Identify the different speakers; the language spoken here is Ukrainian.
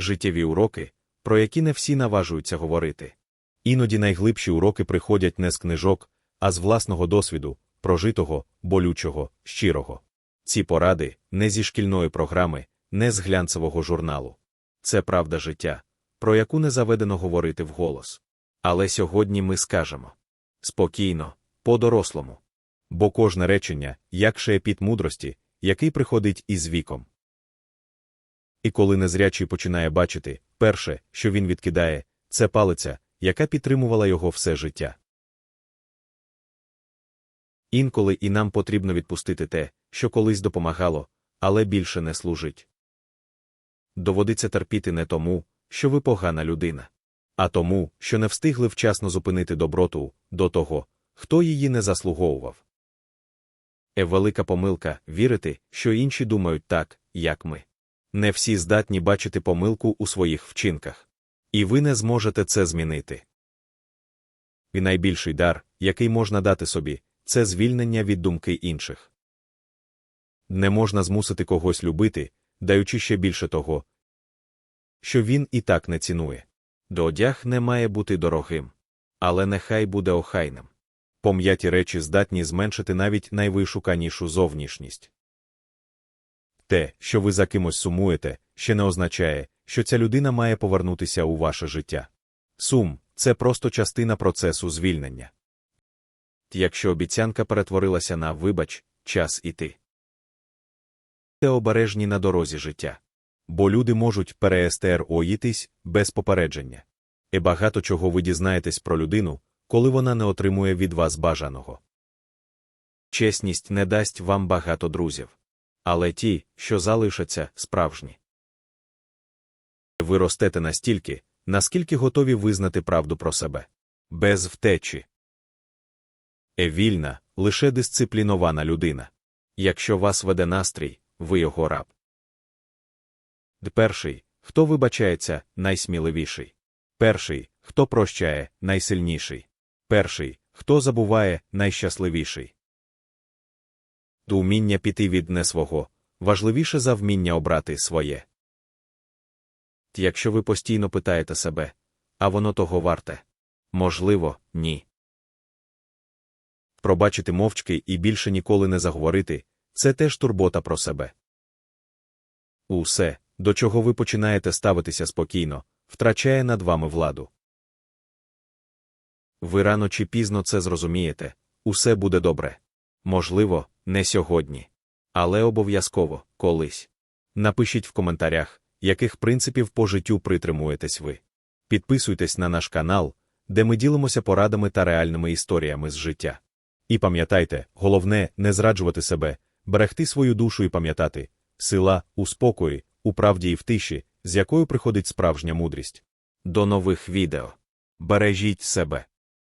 Speaker 1: життєві уроки, про які не всі наважуються говорити. Іноді найглибші уроки приходять не з книжок, а з власного досвіду, прожитого, болючого, щирого. Ці поради не зі шкільної програми, не з глянцевого журналу. Це правда життя, про яку не заведено говорити вголос. Але сьогодні ми скажемо спокійно, по-дорослому. Бо кожне речення, як шеепіт мудрості, який приходить із віком. І коли незрячий починає бачити, перше, що він відкидає, це палиця, яка підтримувала його все життя. Інколи і нам потрібно відпустити те, що колись допомагало, але більше не служить. Доводиться терпіти не тому, що ви погана людина, а тому, що не встигли вчасно зупинити доброту до того, хто її не заслуговував. Е велика помилка вірити, що інші думають так, як ми. Не всі здатні бачити помилку у своїх вчинках. І ви не зможете це змінити. І найбільший дар, який можна дати собі, це звільнення від думки інших. Не можна змусити когось любити, даючи ще більше того, що він і так не цінує. До одяг не має бути дорогим, але нехай буде охайним. Пом'яті речі здатні зменшити навіть найвишуканішу зовнішність. Те, що ви за кимось сумуєте, ще не означає, що ця людина має повернутися у ваше життя. Сум це просто частина процесу звільнення. Якщо обіцянка перетворилася на вибач, час іти. Те обережні на дорозі життя. Бо люди можуть переестероїтись без попередження. І багато чого ви дізнаєтесь про людину, коли вона не отримує від вас бажаного. Чесність не дасть вам багато друзів. Але ті, що залишаться, справжні. Ви ростете настільки, наскільки готові визнати правду про себе. Без втечі. Е вільна, лише дисциплінована людина. Якщо вас веде настрій, ви його раб. Перший, хто вибачається, найсміливіший. Перший, хто прощає, найсильніший. Перший, хто забуває, найщасливіший. Д уміння піти від не свого важливіше за вміння обрати своє. Якщо ви постійно питаєте себе, а воно того варте? Можливо, ні. Пробачити мовчки і більше ніколи не заговорити це теж турбота про себе. Усе, до чого ви починаєте ставитися спокійно, втрачає над вами владу. Ви рано чи пізно це зрозумієте усе буде добре. Можливо, не сьогодні. Але обов'язково колись. Напишіть в коментарях, яких принципів по життю притримуєтесь ви. Підписуйтесь на наш канал, де ми ділимося порадами та реальними історіями з життя. І пам'ятайте, головне не зраджувати себе, берегти свою душу і пам'ятати сила у спокої, у правді і в тиші, з якою приходить справжня мудрість. До нових відео. Бережіть себе.